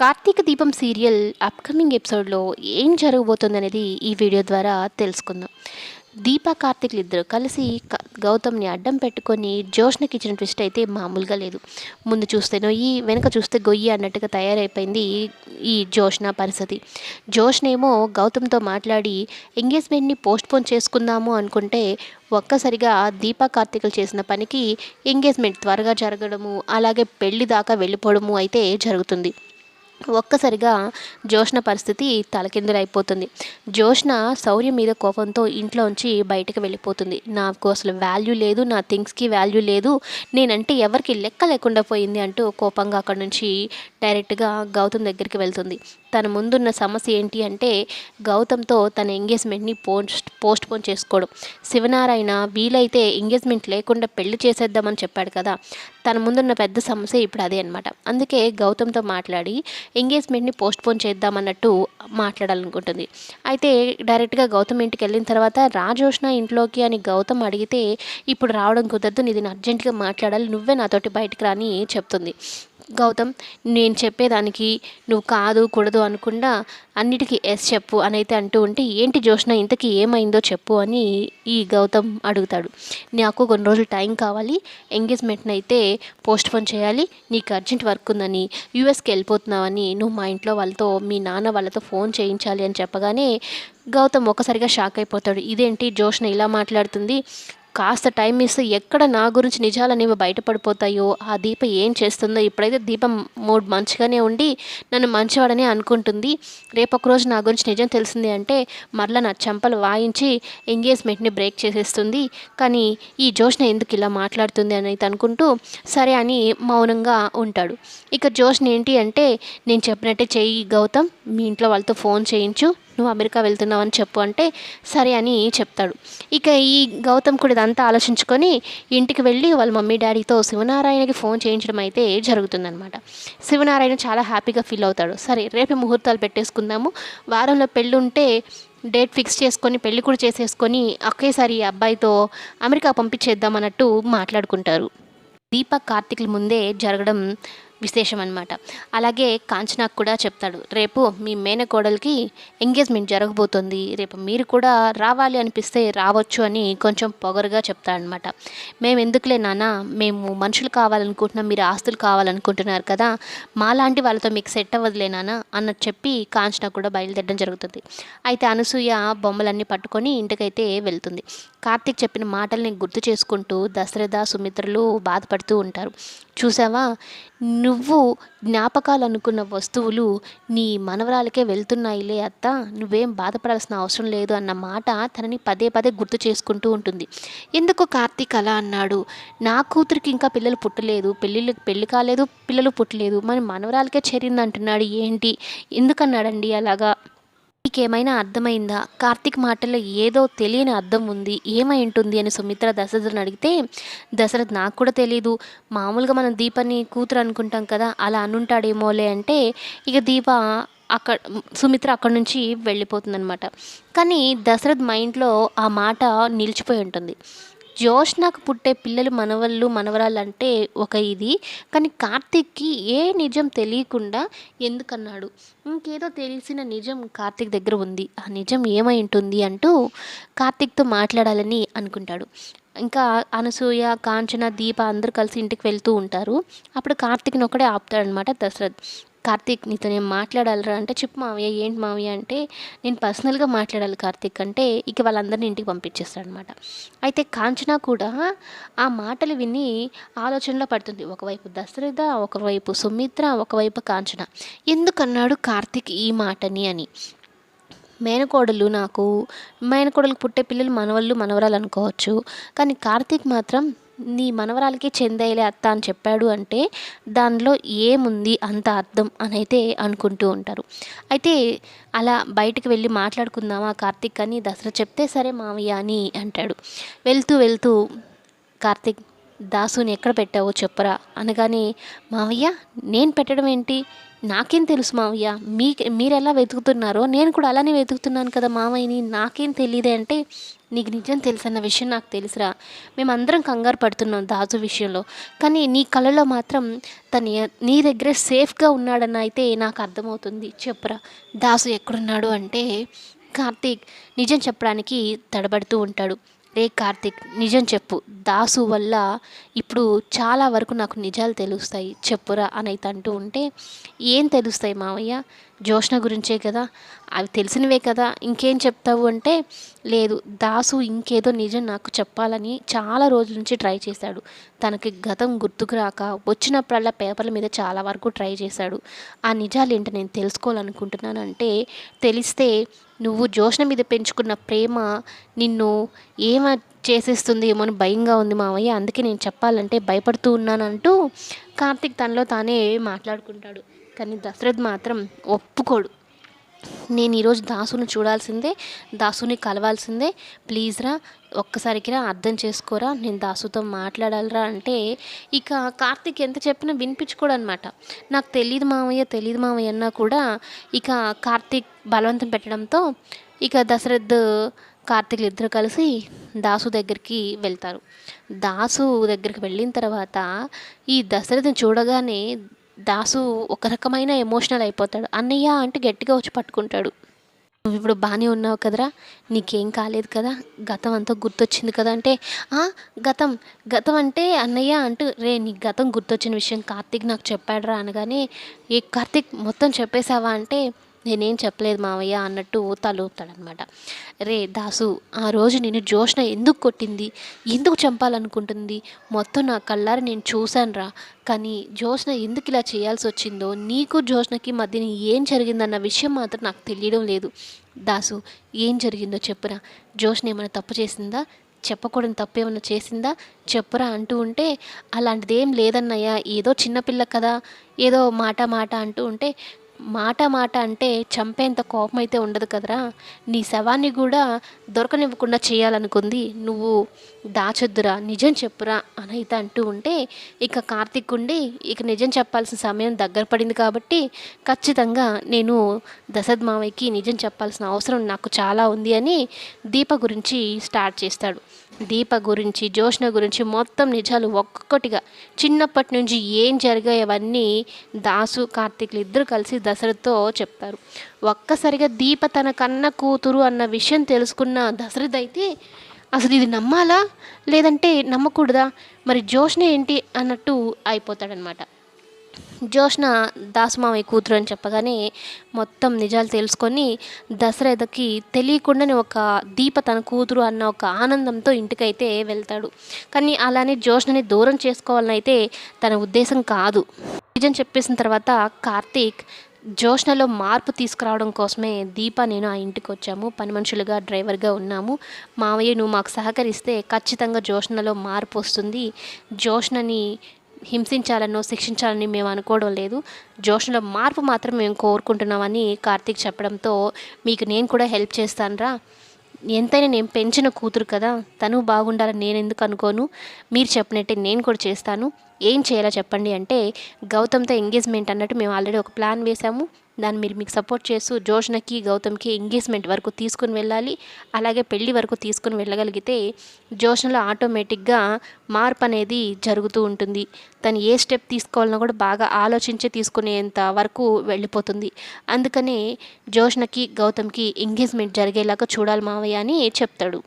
కార్తీక దీపం serial upcoming ఎపిసోడ్లో ఏం జరగబోతుంది అనేది ఈ వీడియో ద్వారా తెలుసుకుందాం. దీప కార్తీక్లు ఇద్దరు కలిసి గౌతమ్ని అడ్డం పెట్టుకొని జోష్నకి ఇచ్చిన ట్విస్ట్ అయితే మామూలుగా లేదు. ముందు చూస్తే నొయ్యి వెనక చూస్తే గొయ్యి అన్నట్టుగా తయారైపోయింది ఈ- ఈ జోష్న పరిస్థితి. జోష్నేమో గౌతమ్తో మాట్లాడి ఎంగేజ్మెంట్ని పోస్ట్ పోన్ చేసుకుందాము అనుకుంటే ఒక్కసారిగా దీపా కార్తీకులు చేసిన పనికి ఎంగేజ్మెంట్ త్వరగా జరగడము అలాగే పెళ్ళి దాకా వెళ్ళిపోవడము అయితే జరుగుతుంది. ఒక్కసారిగా జోష్న పరిస్థితి తలకిందులైపోతుంది. జోష్న శౌర్య మీద కోపంతో ఇంట్లోంచి బయటకు వెళ్ళిపోతుంది. నాకు అసలు వాల్యూ లేదు నా థింగ్స్కి వాల్యూ లేదు. నేనంటే ఎవరికి లెక్క లేకుండా పోయింది అంటూ కోపంగా అక్కడ నుంచి డైరెక్ట్గా గౌతమ్ దగ్గరికి వెళ్తుంది. తన ముందున్న సమస్య ఏంటి అంటే గౌతమ్తో తన ఎంగేజ్మెంట్ని పోస్ట్ పోస్ట్ పోన్ చేసుకోవడం. శివనారాయణ వీలైతే ఎంగేజ్మెంట్ లేకుండా పెళ్ళి చేసేద్దామని చెప్పాడు కదా. తన ముందున్న పెద్ద సమస్య ఇప్పుడు అదే అనమాట అందుకే గౌతమ్తో మాట్లాడి ఎంగేజ్మెంట్ని పోస్ట్పోన్ చేద్దామన్నట్టు మాట్లాడాలనుకుంటుంది. అయితే డైరెక్ట్గా గౌతమ్ ఇంటికి వెళ్ళిన తర్వాత రాజోష్ణ ఇంట్లోకి అని గౌతమ్ అడిగితే ఇప్పుడు రావడం కుదరదు నీది అర్జెంటుగా మాట్లాడాలి నువ్వే నాతోటి బయటకు రాని చెప్తుంది. గౌతమ్ నేను చెప్పేదానికి నువ్వు కాదు కూడదు అనకుండా అన్నిటికీ ఎస్ చెప్పు అని అయితే అంటూ ఉంటే ఏంటి జోష్న ఇంతకీ ఏమైందో చెప్పు అని ఈ గౌతమ్ అడుగుతాడు. నాకు కొన్ని రోజులు టైం కావాలి ఎంగేజ్మెంట్ని అయితే పోస్ట్ పోన్ చేయాలి నీకు అర్జెంట్ వర్క్ ఉందని యూఎస్కి వెళ్ళిపోతున్నావని నువ్వు మా ఇంట్లో వాళ్ళతో మీ నాన్న వాళ్ళతో ఫోన్ చేయించాలి అని చెప్పగానే గౌతమ్ ఒక్కసారిగా షాక్ అయిపోతాడు. ఇదేంటి జోష్న ఇలా మాట్లాడుతుంది? కాస్త టైం ఇస్తే ఎక్కడ నా గురించి నిజాలనేవి బయటపడిపోతాయో ఆ దీప ఏం చేస్తుందో ఇప్పుడైతే దీపం మూడు మంచిగానే ఉండి నన్ను మంచివాడని అనుకుంటుంది. రేపు ఒక రోజు నా గురించి నిజం తెలిసింది అంటే మరలా నా చెంపలు వాయించి ఎంగేజ్మెంట్ని బ్రేక్ చేసేస్తుంది. కానీ ఈ జోష్న ఎందుకు ఇలా మాట్లాడుతుంది అని అనుకుంటూ సరే అని మౌనంగా ఉంటాడు. ఇక జోష్న ఏంటి అంటే నేను చెప్పినట్టే చెయ్యి గౌతమ్ మీ ఇంట్లో వాళ్ళతో ఫోన్ చేయించు. నువ్వు అమెరికా వెళ్తున్నావు అని చెప్పు అంటే సరే అని చెప్తాడు. ఇక ఈ గౌతమ్ కూడా ఇదంతా ఆలోచించుకొని ఇంటికి వెళ్ళి వాళ్ళ మమ్మీ డాడీతో శివనారాయణకి ఫోన్ చేయించడం అయితే జరుగుతుందనమాట శివనారాయణ చాలా హ్యాపీగా ఫీల్ అవుతాడు. సరే రేపే ముహూర్తాలు పెట్టేసుకుందాము. వారంలో పెళ్ళి ఉంటే డేట్ ఫిక్స్ చేసుకొని పెళ్ళి కూడా చేసేసుకొని ఒకేసారి అబ్బాయితో అమెరికా పంపించేద్దాం అన్నట్టు మాట్లాడుకుంటారు. దీపక్ కార్తిక్ల ముందే జరగడం విశేషం అనమాట అలాగే కాంచనాకు కూడా చెప్తాడు రేపు మీ మేనకోడలికి ఎంగేజ్మెంట్ జరగబోతుంది. రేపు మీరు కూడా రావాలి అనిపిస్తే రావచ్చు అని కొంచెం పొగరుగా చెప్తాడనమాట మేము ఎందుకులే నాన్న మేము మనుషులు కావాలనుకుంటున్నాం మీరు ఆస్తులు కావాలనుకుంటున్నారు కదా మాలాంటి వాళ్ళతో మీకు సెట్ అవ్వదులే నాన్న అన్నట్టు చెప్పి కాంచనా కూడా బయలుదేరడం జరుగుతుంది. అయితే అనసూయ బొమ్మలన్నీ పట్టుకొని ఇంటికైతే వెళ్తుంది. కార్తీక్ చెప్పిన మాటల్ని గుర్తు చేసుకుంటూ దశరథ సుమిత్రలు బాధపడుతూ ఉంటారు. చూసావా? నువ్వు జ్ఞాపకాలు అనుకున్న వస్తువులు నీ మనవరాలకే వెళ్తున్నాయిలే అత్త. నువ్వేం బాధపడాల్సిన అవసరం లేదు అన్న మాట తనని పదే పదే గుర్తు చేసుకుంటూ ఉంటుంది. ఎందుకు కార్తీక్ అలా అన్నాడు? నా కూతురికి ఇంకా పిల్లలు పుట్టలేదు. పెళ్ళిళ్ళు పెళ్ళి కాలేదు పిల్లలు పుట్టలేదు. మరి మనవరాలకే చేరింది అంటున్నాడు ఏంటి? ఎందుకన్నాడండి అలాగా? నీకేమైనా అర్థమైందా? కార్తీక్ మాటల్లో ఏదో తెలియని అర్థం ఉంది. ఏమై ఉంటుంది అని సుమిత్ర దశరథుని అడిగితే దశరథ్ నాకు కూడా తెలియదు మామూలుగా మనం దీపాన్ని కూతురు అనుకుంటాం కదా అలా అనుంటాడేమోలే అంటే ఇక దీప అక్కడ సుమిత్ర అక్కడి నుంచి వెళ్ళిపోతుందనమాట కానీ దశరథ్ మైండ్లో ఆ మాట నిలిచిపోయి ఉంటుంది. జోష్నాకు పుట్టే పిల్లలు మనవళ్ళు మనవరాలు అంటే ఒక ఇది. కానీ కార్తీక్కి ఏ నిజం తెలియకుండా ఎందుకన్నాడు? ఇంకేదో తెలిసిన నిజం కార్తీక్ దగ్గర ఉంది. ఆ నిజం ఏమై ఉంటుంది అంటూ కార్తీక్తో మాట్లాడాలని అనుకుంటాడు. ఇంకా అనసూయ కాంచన దీప అందరూ కలిసి ఇంటికి వెళ్తూ ఉంటారు. అప్పుడు కార్తీక్ని ఒకడే ఆపుతాడనమాట దశరథ్. కార్తీక్ నీతో నేను మాట్లాడాలరా అంటే చెప్పు మావయ్య ఏంటి మావయ్య? అంటే నేను పర్సనల్గా మాట్లాడాలి కార్తీక్. అంటే ఇక వాళ్ళందరినీ ఇంటికి పంపించేస్తాడనమాట. అయితే కాంచన కూడా ఆ మాటలు విని ఆలోచనలో పడుతుంది. ఒకవైపు దశరథ ఒకవైపు సుమిత్ర ఒకవైపు కాంచన. ఎందుకన్నాడు కార్తీక్ ఈ మాటని? అని. మేనకోడలు నాకు మేనకోడలకు పుట్టే పిల్లలు మనవళ్ళు మనవరాలు అనుకోవచ్చు. కానీ కార్తీక్ మాత్రం నీ మనవరాలకి చెందేలే అత్త అని చెప్పాడు అంటే దానిలో ఏముంది అంత అర్థం అని అయితే అనుకుంటూ ఉంటారు. అయితే అలా బయటకు వెళ్ళి మాట్లాడుకుందామా కార్తీక్ అని దసరా చెప్తే సరే మావయ్య అని అంటాడు. వెళ్తూ వెళ్తూ కార్తీక్ దాసుని ఎక్కడ పెట్టావో చెప్పరా అనగానే మావయ్య నేను పెట్టడం ఏంటి? నాకేం తెలుసు మావయ్య మీ మీరు ఎలా వెతుకుతున్నారో? నేను కూడా అలానే వెతుకుతున్నాను కదా మావయ్యని నాకేం తెలియదే అంటే నీకు నిజం తెలుసన్న విషయం నాకు తెలుసురా. మేమందరం కంగారు పడుతున్నాం దాసు విషయంలో. కానీ నీ కళలో మాత్రం తను నీ దగ్గర సేఫ్గా ఉన్నాడని అయితే నాకు అర్థమవుతుంది. చెప్పురా. దాసు ఎక్కడున్నాడు అంటే కార్తీక్ నిజం చెప్పడానికి తడబడుతూ ఉంటాడు. రే కార్తీక్ నిజం చెప్పు. దాసు వల్ల ఇప్పుడు చాలా వరకు నాకు నిజాలు తెలుస్తాయి. చెప్పురా అని అయితే అంటూ ఉంటే ఏం తెలుస్తాయి మావయ్య? జోష్ణ గురించే కదా? అవి తెలిసినవే కదా? ఇంకేం చెప్తావు అంటే లేదు దాసు ఇంకేదో నిజం నాకు చెప్పాలని చాలా రోజుల నుంచి ట్రై చేశాడు. తనకి గతం గుర్తుకు రాక వచ్చినప్పుడల్లా పేపర్ల మీద చాలా వరకు ట్రై చేశాడు. ఆ నిజాలు ఏంటో నేను తెలుసుకోవాలనుకుంటున్నాను అంటే తెలిస్తే నువ్వు జోష్ణ మీద పెంచుకున్న ప్రేమ నిన్ను ఏమ చేసేస్తుంది ఏమో అని భయంగా ఉంది మావయ్య. అందుకే నేను చెప్పాలంటే భయపడుతూ ఉన్నానంటూ కార్తీక్ తనలో తానే మాట్లాడుకుంటాడు. కానీ దశరథ్ మాత్రం ఒప్పుకోడు. నేను ఈరోజు దాసుని చూడాల్సిందే దాసుని కలవాల్సిందే. ప్లీజ్ రా ఒక్కసారికి రా అర్థం చేసుకోరా నేను దాసుతో మాట్లాడాలిరా అంటే ఇక కార్తీక్ ఎంత చెప్పినా వినిపించుకోడు అనమాట నాకు తెలియదు మామయ్య తెలియదు మామయ్య అన్నా కూడా ఇక కార్తీక్ బలవంతం పెట్టడంతో ఇక దశరథ్ కార్తీక్లు ఇద్దరు కలిసి దాసు దగ్గరికి వెళ్తారు. దాసు దగ్గరికి వెళ్ళిన తర్వాత ఈ దశరథ్ని చూడగానే దాసు ఒక రకమైన ఎమోషనల్ అయిపోతాడు. అన్నయ్య అంటే గట్టిగా వచ్చి పట్టుకుంటాడు. నువ్వు ఇప్పుడు బాగానే ఉన్నావు కదరా? నీకేం కాలేదు కదా? గతం అంతా గుర్తొచ్చింది కదా? అంటే "ఆ, గతం. గతం అంటే అన్నయ్య అంటూ రే నీ గతం గుర్తొచ్చిన విషయం కార్తీక్ నాకు చెప్పాడురా అనగానే ఏ కార్తీక్ మొత్తం చెప్పేశావా? అంటే నేనేం చెప్పలేదు మావయ్య అన్నట్టు తలూపుతాడనమాట రే దాసు ఆ రోజు నేను జోష్న ఎందుకు కొట్టింది? ఎందుకు చంపాలనుకుంటుంది? మొత్తం నా కళ్ళారి నేను చూశానురా. కానీ జోష్న ఎందుకు ఇలా చేయాల్సి వచ్చిందో నీకు జోష్నకి మధ్యన ఏం జరిగిందన్న విషయం మాత్రం నాకు తెలియడం లేదు. దాసు ఏం జరిగిందో చెప్పురా. జోష్న ఏమైనా తప్పు చేసిందా? చెప్పకూడని తప్పు ఏమైనా చేసిందా? చెప్పురా అంటూ ఉంటే అలాంటిది ఏం లేదన్నయ్య ఏదో చిన్నపిల్ల కదా ఏదో మాట మాట అంటూ ఉంటే మాట మాట అంటే చంపేంత కోపం అయితే ఉండదు కదరా. నీ శవాన్ని కూడా దొరకనివ్వకుండా చేయాలనుకుంది. నువ్వు దాచొద్దురా నిజం చెప్పురా అని అయితే అంటూ ఉంటే ఇక కార్తీక్ ఉండి ఇక నిజం చెప్పాల్సిన సమయం దగ్గర పడింది కాబట్టి ఖచ్చితంగా నేను దశద్మావయ్యకి నిజం చెప్పాల్సిన అవసరం నాకు చాలా ఉంది అని దీప గురించి స్టార్ట్ చేస్తాడు. దీప గురించి జోష్ణ గురించి మొత్తం నిజాలు ఒక్కొక్కటిగా. చిన్నప్పటి నుంచి ఏం జరిగాయవన్నీ దాసు కార్తీక్లు ఇద్దరు కలిసి దశరథతో చెప్తారు. ఒక్కసారిగా దీప తన కన్న కూతురు అన్న విషయం తెలుసుకున్న దశరథ్ అయితే అసలు ఇది నమ్మాలా? లేదంటే నమ్మకూడదా? మరి జోష్ణ ఏంటి? అన్నట్టు అయిపోతాడనమాట. జోష్న దాసమామయ్య కూతురు అని చెప్పగానే మొత్తం నిజాలు తెలుసుకొని దశరథకి తెలియకుండానే ఒక దీప తన కూతురు అన్న ఒక ఆనందంతో ఇంటికైతే వెళ్తాడు. కానీ అలానే జోష్నని దూరం చేసుకోవాలని అయితే తన ఉద్దేశం కాదు. నిజం చెప్పేసిన తర్వాత కార్తీక్ జోష్నలో మార్పు తీసుకురావడం కోసమే దీప నేను ఆ ఇంటికి వచ్చాము. పని మనుషులుగా డ్రైవర్గా ఉన్నాము. మావయ్య నువ్వు మాకు సహకరిస్తే ఖచ్చితంగా జోష్నలో మార్పు వస్తుంది. జోష్నని హింసించాలనో శిక్షించాలని మేము అనుకోవడం లేదు. జోష్నలో మార్పు మాత్రం మేము కోరుకుంటున్నామని కార్తీక్ చెప్పడంతో మీకు నేను కూడా హెల్ప్ చేస్తానురా. ఎంతైనా నేను పెంచిన కూతురు కదా. తను బాగుండాలని నేను ఎందుకు అనుకోను? మీరు చెప్పినట్టే నేను కూడా చేస్తాను. ఏం చేయాలో చెప్పండి అంటే గౌతమ్తో ఎంగేజ్మెంట్ అన్నట్టు మేము ఆల్రెడీ ఒక ప్లాన్ వేసాము దాన్ని మీరు మీకు సపోర్ట్ చేస్తూ జోష్నకి గౌతమ్కి ఎంగేజ్మెంట్ వరకు తీసుకుని వెళ్ళాలి. అలాగే పెళ్ళి వరకు తీసుకుని వెళ్ళగలిగితే జోష్నలో ఆటోమేటిక్గా మార్పు అనేది జరుగుతూ ఉంటుంది. తను ఏ స్టెప్ తీసుకోవాలన్నా కూడా బాగా ఆలోచించి తీసుకునేంత వరకు వెళ్ళిపోతుంది. అందుకనే జోష్నకి గౌతమ్కి ఎంగేజ్మెంట్ జరిగేలాగా చూడాలి మావయ్య అని చెప్తాడు.